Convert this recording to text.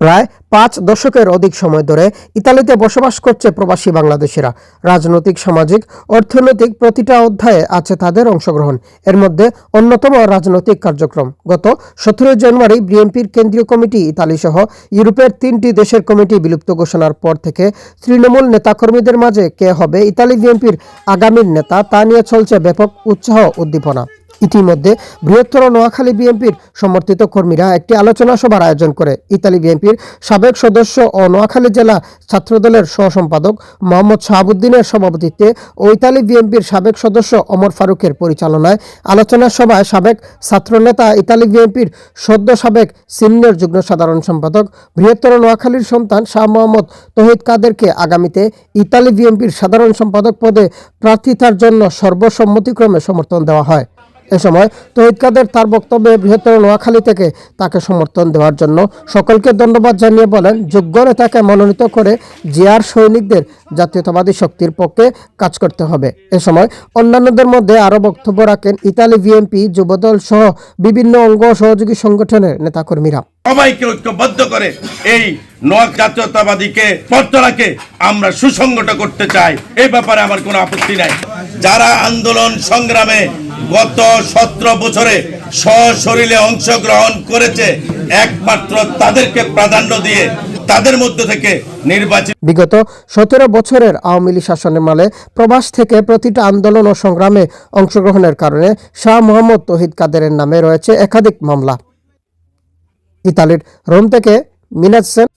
প্রায় পাঁচ দশকের অধিক সময় ধরে ইতালিতে বসবাস করছে প্রবাসী বাংলাদেশিরা। রাজনৈতিক, সামাজিক, অর্থনৈতিক প্রতিটা অধ্যায়ে আছে তাদের অংশগ্রহণ। এর মধ্যে অন্যতম রাজনৈতিক কার্যক্রম। গত সতেরোই জানুয়ারি বিএনপির কেন্দ্রীয় কমিটি ইতালি সহ ইউরোপের তিনটি দেশের কমিটি বিলুপ্ত ঘোষণার পর থেকে তৃণমূল নেতাকর্মীদের মাঝে কে হবে ইতালি বিএনপির আগামীর নেতা তা নিয়ে চলছে ব্যাপক উৎসাহ উদ্দীপনা। ইতিমধ্যে বৃহত্তর নোয়াখালী বিএনপির সমর্থিত কর্মীরা একটি আলোচনা সভার আয়োজন করে। ইতালি বিএনপির সাবেক সদস্য ও নোয়াখালী জেলা ছাত্রদলের সহসম্পাদক মোহাম্মদ শাহাবুদ্দিনের সভাপতিত্বে ও ইতালি বিএনপির সাবেক সদস্য অমর ফারুকের পরিচালনায় আলোচনা সভায় সাবেক ছাত্রনেতা ইতালি বিএনপির সদ্য সাবেক সিনিয়র যুগ্ম সাধারণ সম্পাদক বৃহত্তর নোয়াখালীর সন্তান শাহ মোহাম্মদ তহিদ কাদেরকে আগামীতে ইতালি বিএনপির সাধারণ সম্পাদক পদে প্রার্থিতার জন্য সর্বসম্মতিক্রমে সমর্থন দেওয়া হয়। এ সময় তহিদ কাদের তার বক্তব্যে বৃহত্তর নোয়াখালী থেকে তাকে সমর্থন দেওয়ার জন্য সকলকে ধন্যবাদ জানিয়ে বলেন, যোগ্য নেতাকে মনোনীত করে জিয়ার সৈনিকদের জাতীয়তাবাদী শক্তির পক্ষে কাজ করতে হবে। এ সময় অন্যান্যদের মধ্যে আরও বক্তব্য রাখেন ইতালি বিএনপি, যুবদল সহ বিভিন্ন অঙ্গ সহযোগী সংগঠনের নেতাকর্মীরা। সবাইকে ঐক্যবদ্ধ করে এই নোয়াক জাতীয়তাবাদীকে পত্তরাকে আমরা সুসংগত করতে চাই। এই ব্যাপারে আমার কোনো আপত্তি নাই। যারা আন্দোলন সংগ্রামে গত সতেরো বছরে সশরীরে অংশগ্রহণ করেছে একমাত্র তাদেরকে প্রাধান্য দিয়ে তাদের মধ্য থেকে নির্বাচিত বিগত সতেরো বছরের আওয়ামী লীগ শাসনের মালে প্রবাস থেকে প্রতিটা আন্দোলন ও সংগ্রামে অংশগ্রহণের কারণে শাহ মোহাম্মদ তহিদ কাদেরের নামে রয়েছে একাধিক মামলা। ইতালির রোম থেকে মিনাজ সেন